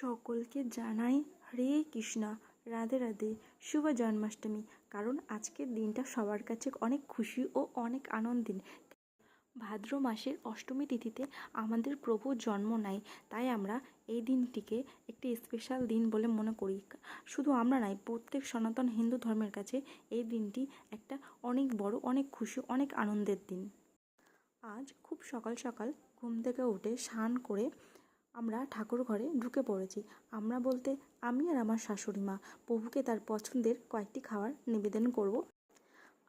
সকলকে জানাই হরে কৃষ্ণা। রাধে রাধে, শুভ জন্মাষ্টমী। কারণ আজকের দিনটা সবার কাছে অনেক খুশি ও অনেক আনন্দের। ভাদ্র মাসের অষ্টমী তিথিতে আমাদের প্রভুর জন্ম নেয়, তাই আমরা এই দিনটিকে একটি স্পেশাল দিন বলে মনে করি। শুধু আমরা নয়, প্রত্যেক সনাতন হিন্দু ধর্মের কাছে এই দিনটি একটা অনেক বড়, অনেক খুশি, অনেক আনন্দের দিন। আজ খুব সকাল সকাল ঘুম থেকে উঠে স্নান করে আমরা ঠাকুর ঘরে ঢুকে পড়েছি। আমরা বলতে, আমি আর আমার শাশুড়ি মা, প্রভুকে তার পছন্দের কয়েকটি খাবার নিবেদন করব।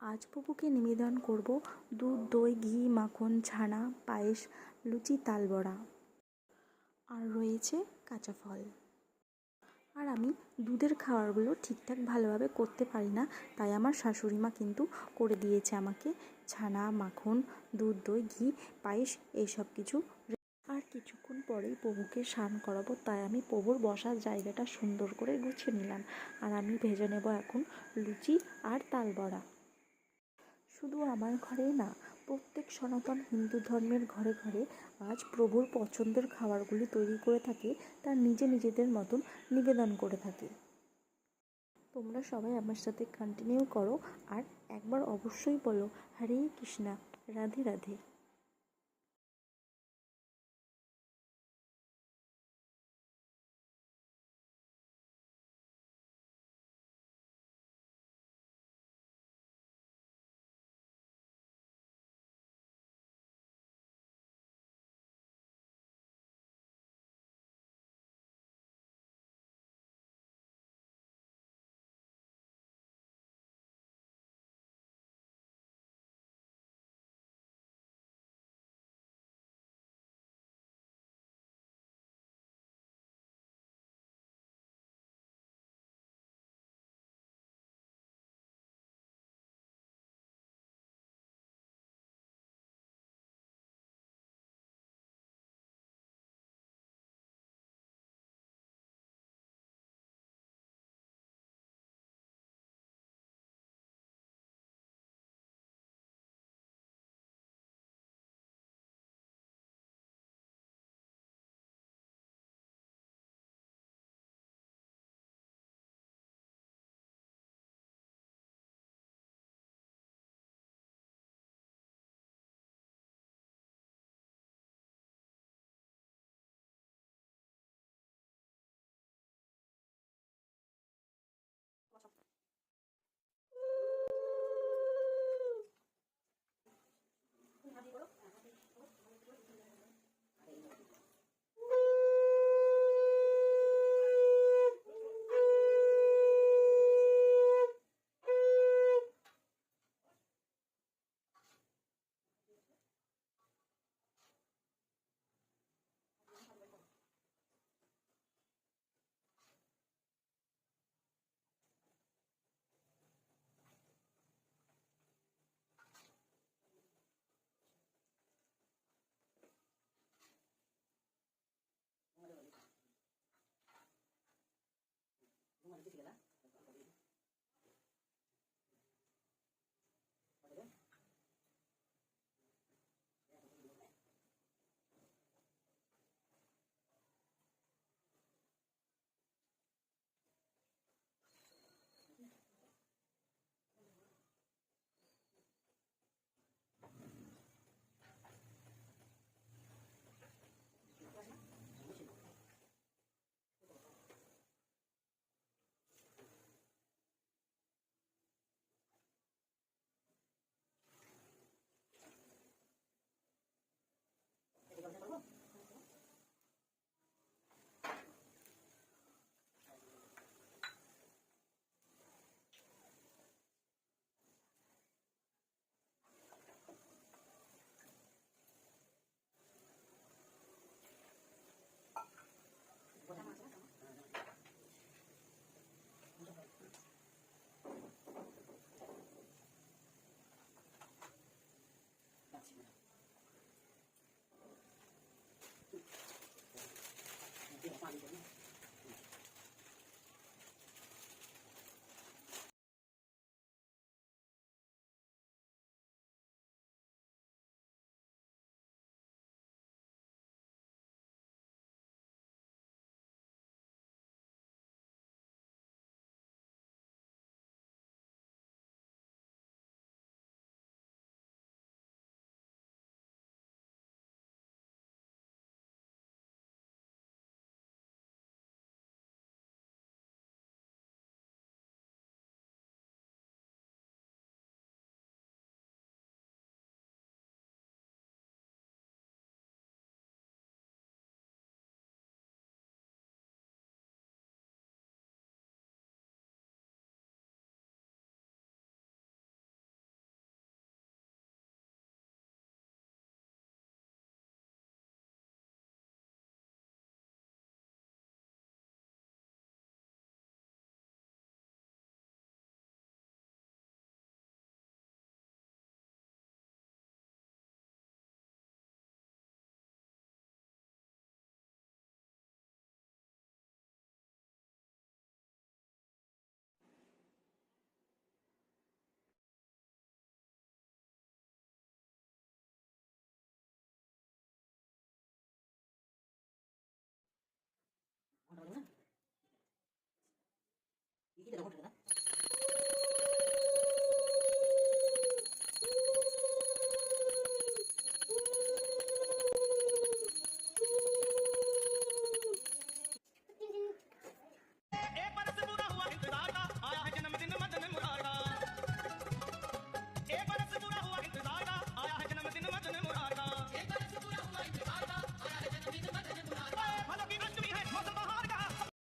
আজ প্রভুকে নিবেদন করব দুধ, দই, ঘি, মাখন, ছানা, পায়েস, লুচি, তালবড়া। আর রয়েছে কাঁচা ফল। আর আমি দুধের খাবারগুলো ঠিকঠাক ভালোভাবে করতে পারি না, তাই আমার শাশুড়ি মা কিন্তু করে দিয়েছে আমাকে ছানা, মাখন, দুধ, দই, ঘি, পায়েস, এইসব কিছু কিছুক্ষণ পরেই প্রভুকে স্নান করাবো, তাই আমি প্রভুর বসার জায়গাটা সুন্দর করে গুছিয়ে নিলাম। আর আমি ভেজে নেব এখন লুচি আর তালবড়া। শুধু আমার ঘরেই না, প্রত্যেক সনাতন হিন্দু ধর্মের ঘরে ঘরে আজ প্রভুর পছন্দের খাবারগুলি তৈরি করে থাকে তার নিজে নিজেদের মতন নিবেদন করে থাকে। তোমরা সবাই আমার সাথে কন্টিনিউ করো, আর একবার অবশ্যই বলো, হরে কৃষ্ণা, রাধে রাধে।